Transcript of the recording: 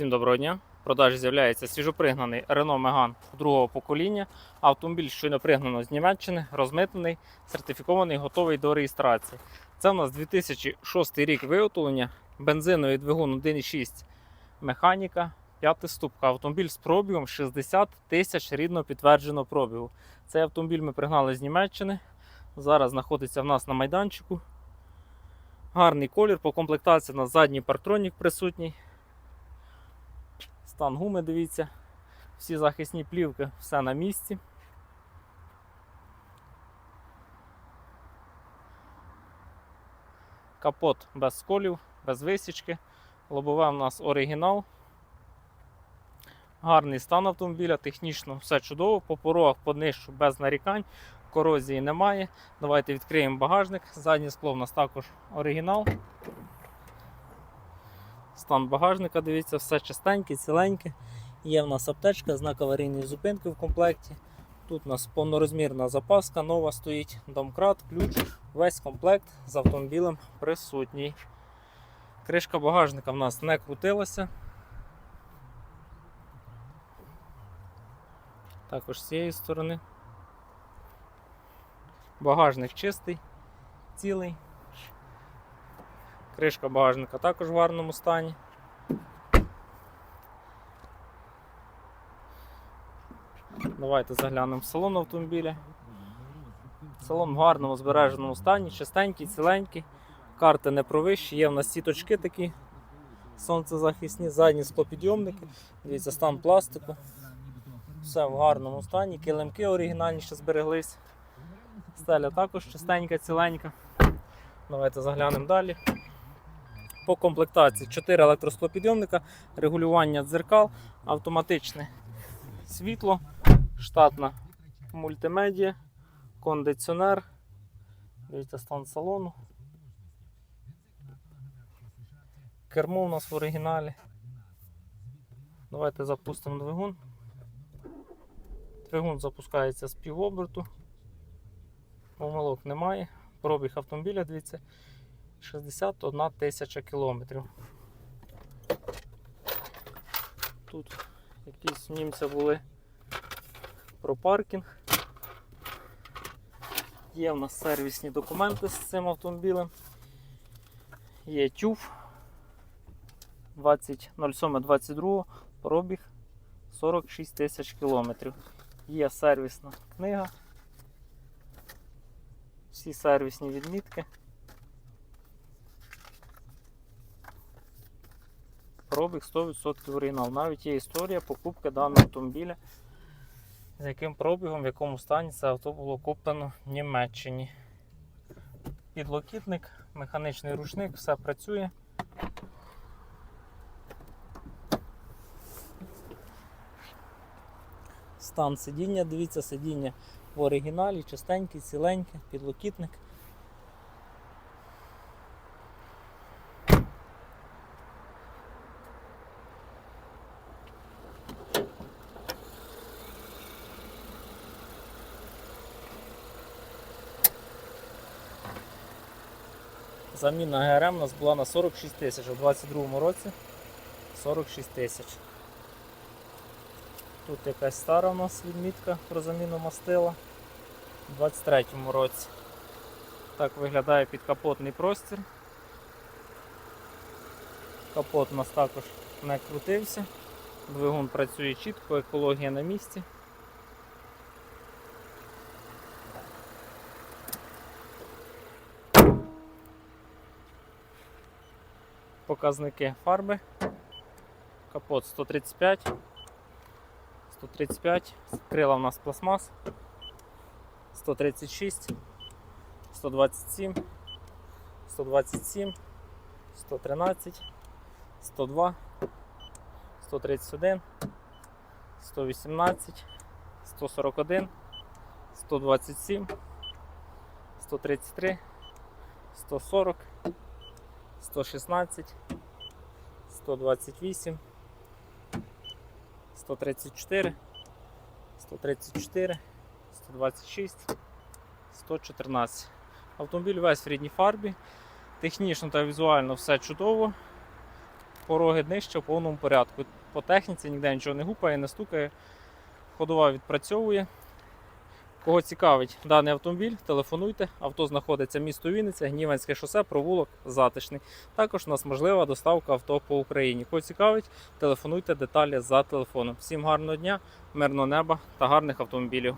Всім доброго дня. В продажі з'являється свіжопригнаний Renault Megane другого покоління. Автомобіль щойно пригнано з Німеччини, розмитнений, сертифікований, готовий до реєстрації. Це у нас 2006 рік виготовлення, бензиновий двигун 1.6 механіка, п'ята ступка. Автомобіль з пробігом 60 тисяч рідно підтвердженого пробігу. Цей автомобіль ми пригнали з Німеччини. Зараз знаходиться в нас на майданчику. Гарний колір, по комплектації у нас задній партронік присутній. Стан гуми, дивіться, всі захисні плівки, все на місці. Капот без сколів, без висічки. Лобове у нас оригінал. Гарний стан автомобіля, технічно все чудово. По порогах по днищу без нарікань, корозії немає. Давайте відкриємо багажник. Заднє скло у нас також оригінал. Стан багажника, дивіться, все чистеньке, ціленьке. Є в нас аптечка, знак аварійної зупинки в комплекті. Тут у нас повнорозмірна запаска, нова стоїть, домкрат, ключ, весь комплект з автомобілем присутній. Кришка багажника в нас не крутилася. Також з цієї сторони. Багажник чистий, цілий. Кришка багажника також в гарному стані. Давайте заглянемо в салон автомобіля. Салон в гарному збереженому стані, чистенький, ціленький. Карти не провищі, є в нас сіточки такі сонцезахисні, задні склопідйомники. Дивіться, стан пластику. Все в гарному стані, килимки оригінальні ще збереглись. Стеля також чистенька, ціленька. Давайте заглянемо далі. По комплектації 4 електросклопідйомника, регулювання дзеркал, автоматичне світло, штатна мультимедіа, кондиціонер. Дивіться стан салону. Кермо у нас в оригіналі. Давайте запустимо двигун. Двигун запускається з півоберту. Помилок немає. Пробіг автомобіля, дивіться, 61 тисяча кілометрів. Тут якісь німця були про паркінг. Є в нас сервісні документи з цим автомобілем. Є тюф 20.07.22, пробіг 46 тисяч кілометрів. Є сервісна книга. Всі сервісні відмітки. Пробіг 100% оригінал. Навіть є історія покупки даного автомобіля, з яким пробігом, в якому стані це авто було куплено в Німеччині. Підлокітник, механічний рушник, все працює. Стан сидіння, дивіться, сидіння в оригіналі, чистеньке, ціленьке, підлокітник. Заміна ГРМ у нас була на 46 тисяч у 2022 році. 46 тисяч. Тут якась стара у нас відмітка про заміну мастила у 23-му році. Так виглядає підкапотний простір. Капот у нас також не крутився. Двигун працює чітко, екологія на місці. Показники фарби. Капот 135. 135, крила у нас пластмас, 136, 127, 127, 113, 102, 131, 118, 141, 127, 133, 140, 116, 128, 134, 134, 126, 114. Автомобіль весь в рідній фарбі. Технічно та візуально все чудово. пороги днище в повному порядку. По техніці ніде нічого не гупає, не стукає. Ходова відпрацьовує. Кого цікавить даний автомобіль, телефонуйте. Авто знаходиться місто Вінниця, Гніванське шосе, провулок затишний. Також у нас можлива доставка авто по Україні. Кого цікавить, телефонуйте деталі за телефоном. Всім гарного дня, мирного неба та гарних автомобілів.